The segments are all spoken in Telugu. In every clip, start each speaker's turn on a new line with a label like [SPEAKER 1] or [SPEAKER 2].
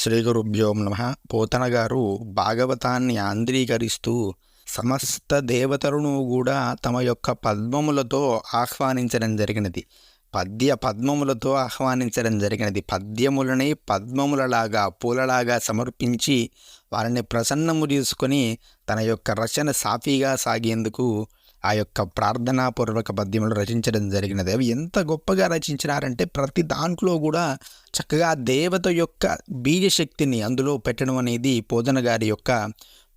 [SPEAKER 1] శ్రీ గురుభ్యో నమ. పోతన గారు భాగవతాన్ని ఆంధ్రీకరిస్తూ సమస్త దేవతలను కూడా తమ యొక్క పద్మములతో ఆహ్వానించడం జరిగినది. పద్య పద్మములతో ఆహ్వానించడం జరిగినది. పద్యములని పద్మములలాగా పూలలాగా సమర్పించి వారిని ప్రసన్నము చేసుకొని తన యొక్క రచన సాఫీగా సాగేందుకు ఆ యొక్క ప్రార్థనాపూర్వక పద్యములు రచించడం జరిగినది. అవి ఎంత గొప్పగా రచించినారంటే ప్రతి దాంట్లో కూడా చక్కగా దేవత యొక్క బీజశక్తిని అందులో పెట్టడం అనేది పోదన గారి యొక్క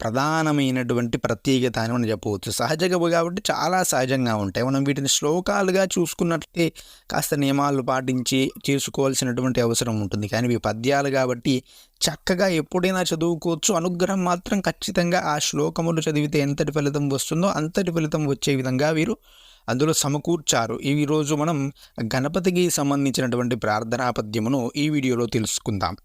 [SPEAKER 1] ప్రధానమైనటువంటి ప్రత్యేకత అని మనం చెప్పవచ్చు. సహజంగా కాబట్టి చాలా సహజంగా ఉంటాయి. మనం వీటిని శ్లోకాలుగా చూసుకున్నట్లయితే కాస్త నియమాలు పాటించి చేసుకోవాల్సినటువంటి అవసరం ఉంటుంది. కానీ ఇవి పద్యాలు కాబట్టి చక్కగా ఎప్పుడైనా చదువుకోవచ్చు. అనుగ్రహం మాత్రం ఖచ్చితంగా ఆ శ్లోకములు చదివితే ఎంతటి ఫలితం వస్తుందో అంతటి ఫలితం వచ్చే విధంగా వీరు అందులో సమకూర్చారు. ఈరోజు రోజు మనం గణపతికి సంబంధించినటువంటి ప్రార్థనా పద్యమును ఈ వీడియోలో తెలుసుకుందాం.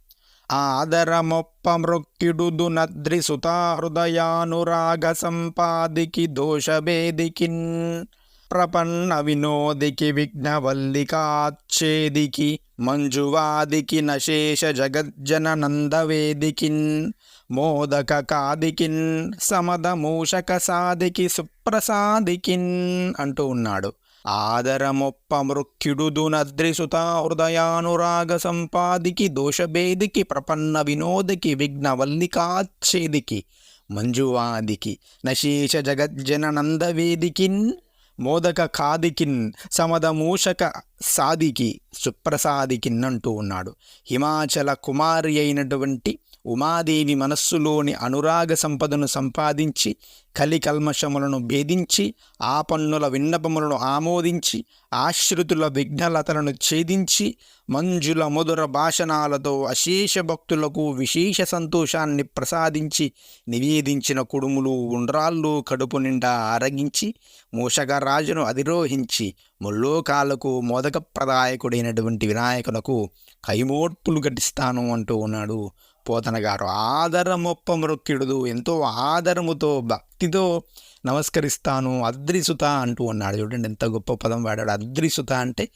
[SPEAKER 1] ఆదరమొప్ప మృక్కిడుదు నద్రి సుతా హృదయానురాగ సంపాదికి దోషభేదికిన్ ప్రపన్న వినోదికి విఘ్నవల్లికాచ్ఛేదికి మంజువాదికి నశేష జగజ్జననందవేదికిన్ మోదక కాదికిన్ సమద మూషక సాదికి సుప్రసాదికిన్ అంటూ ఉన్నాడు. ఆదరమొప్ప మృక్యుడు నద్రిసుత హృదయానురాగ సంపాదికి దోషభేదికి ప్రపన్న వినోదికి విఘ్నవల్లికాచ్ఛేదికి మంజువాదికి నశేష జగజ్జన నందవేదికిన్ మోదక కాదికిన్ సమదమూషక సాదికి సుప్రసాదికిన్ అంటూ ఉన్నాడు. హిమాచల కుమారి అయినటువంటి ఉమాదేవి మనస్సులోని అనురాగ సంపదను సంపాదించి కలికల్మషములను భేదించి ఆ పన్నుల విన్నపములను ఆమోదించి ఆశ్రితుల విఘ్నలతలను ఛేదించి మంజుల మధుర భాషణాలతో అశేష భక్తులకు విశేష సంతోషాన్ని ప్రసాదించి నివేదించిన కుడుములు ఉండ్రాళ్ళు కడుపు నిండా ఆరగించి మూషగరాజును అధిరోహించి ముల్లోకాలకు మోదకప్రదాయకుడైనటువంటి వినాయకులకు కైమోర్పులు ఘటిస్తాను అంటూ ఉన్నాడు. పోతన గారు. ఆదరమొప్ప మృక్యుడు ఎంతో ఆదరముతో భక్తితో నమస్కరిస్తాను అద్రిసుత అంటూ ఉన్నాడు. చూడండి ఎంత గొప్ప పదం వాడాడు. అద్రిసుత అంటే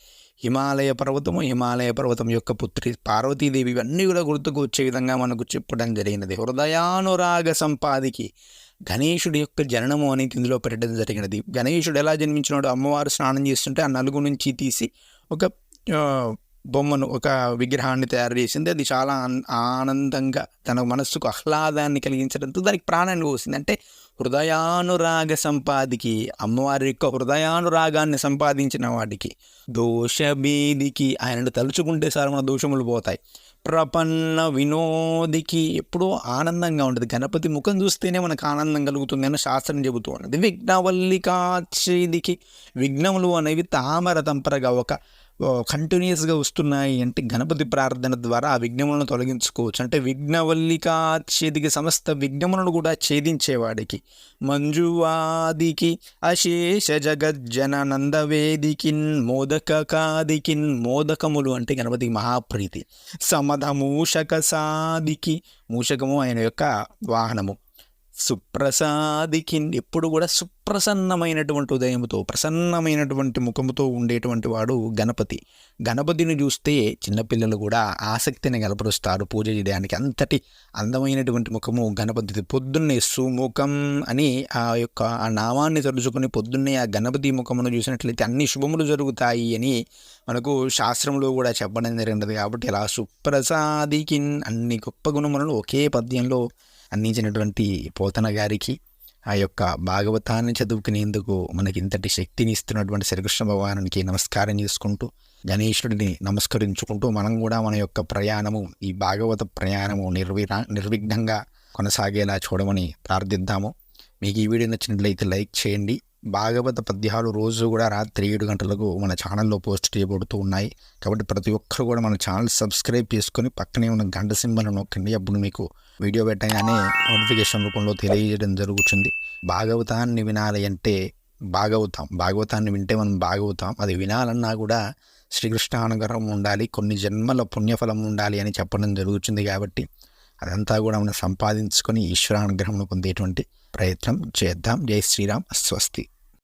[SPEAKER 1] హిమాలయ పర్వతము హిమాలయ పర్వతం యొక్క పుత్రి. పార్వతీదేవి ఇవన్నీ కూడా గుర్తుకు వచ్చే విధంగా మనకు చెప్పడం జరిగినది. హృదయానురాగ సంపాదికి గణేశుడి యొక్క జననము అనేది ఇందులో పెట్టడం జరిగినది. గణేశుడు ఎలా జన్మించినాడు అమ్మవారు స్నానం చేస్తుంటే ఆ నలుగు నుంచి తీసి ఒక బొమ్మను ఒక విగ్రహాన్ని తయారు చేసింది. అది చాలా ఆనందంగా తన మనస్సుకు ఆహ్లాదాన్ని కలిగించడంతో దానికి ప్రాణాన్ని పోసింది. అంటే హృదయానురాగ సంపాదికి అమ్మవారి యొక్క హృదయానురాగాన్ని సంపాదించిన వాడికి దోషభేదికి ఆయనను తలుచుకుంటే సార్ మన దోషములు పోతాయి. ప్రపన్న వినోదికి ఎప్పుడూ ఆనందంగా ఉంటుంది గణపతి ముఖం చూస్తేనే మనకు ఆనందం కలుగుతుంది అని శాస్త్రం చెబుతూ ఉన్నది. విఘ్నవల్లికాచేదికి విఘ్నములు అనేవి తామర తంపరగా ఒక కంటిన్యూస్గా వస్తున్నాయి అంటే గణపతి ప్రార్థన ద్వారా ఆ విఘ్నములను తొలగించుకోవచ్చు. అంటే విఘ్నవల్లికాచ్ఛేదికి సమస్త విఘ్నములను కూడా ఛేదించేవాడికి మంజువాదికి అశేష జగజ్జనందవేదికిన్ మోదక కాదికిన్ మోదకములు అంటే గణపతికి మహాప్రీతి. సమధ మూషక సాదికి మూషకము ఆయన యొక్క వాహనము. సుప్రసాదికి ఎప్పుడు కూడా సుప్రసన్నమైనటువంటి ఉదయంతో ప్రసన్నమైనటువంటి ముఖముతో ఉండేటువంటి వాడు గణపతి. గణపతిని చూస్తే చిన్నపిల్లలు కూడా ఆసక్తిని గలపరుస్తారు పూజ చేయడానికి. అంతటి అందమైనటువంటి ముఖము గణపతి పొద్దున్నే సుముఖం అని ఆ యొక్క ఆ నామాన్ని తలుచుకుని పొద్దున్నే ఆ గణపతి ముఖమును చూసినట్లయితే అన్ని శుభములు జరుగుతాయి అని మనకు శాస్త్రంలో కూడా చెప్పడం జరిగినది. కాబట్టి అలా సుప్రసాదికిన్ అన్ని గొప్ప గుణములను ఒకే పద్యంలో అందించినటువంటి పోతన గారికి ఆ యొక్క భాగవతాన్ని చదువుకునేందుకు మనకి ఇంతటి శక్తిని ఇస్తున్నటువంటి శ్రీకృష్ణ భగవానునికి నమస్కారం చేసుకుంటూ గణేశుడిని నమస్కరించుకుంటూ మనం కూడా మన యొక్క ప్రయాణము ఈ భాగవత ప్రయాణము నిర్విరా నిర్విఘ్నంగా కొనసాగేలా చూడమని ప్రార్థిద్దాము. మీకు ఈ వీడియో నచ్చినట్లయితే లైక్ చేయండి. భాగవత పద్యాలు రోజు కూడా రాత్రి ఏడు గంటలకు మన ఛానల్లో పోస్ట్ చేయబడుతూ ఉన్నాయి. కాబట్టి ప్రతి ఒక్కరు కూడా మన ఛానల్ సబ్స్క్రైబ్ చేసుకొని పక్కనే ఉన్న గంట సింబల్ నొక్కండి. అప్పుడు మీకు వీడియో పెట్టగానే నోటిఫికేషన్ రూపంలో తెలియజేయడం జరుగుతుంది. భాగవతాన్ని వినాలి అంటే భాగవతం. భాగవతాన్ని వింటే మనం భాగవతం. అది వినాలన్నా కూడా శ్రీకృష్ణ అనుగ్రహం ఉండాలి. కొన్ని జన్మల పుణ్యఫలం ఉండాలి అని చెప్పడం జరుగుతుంది కాబట్టి అదంతా కూడా మనం సంపాదించుకొని ఈశ్వరానుగ్రహం పొందేటువంటి ప్రయత్నం చేద్దాం. జై శ్రీరామ్. స్వస్తి.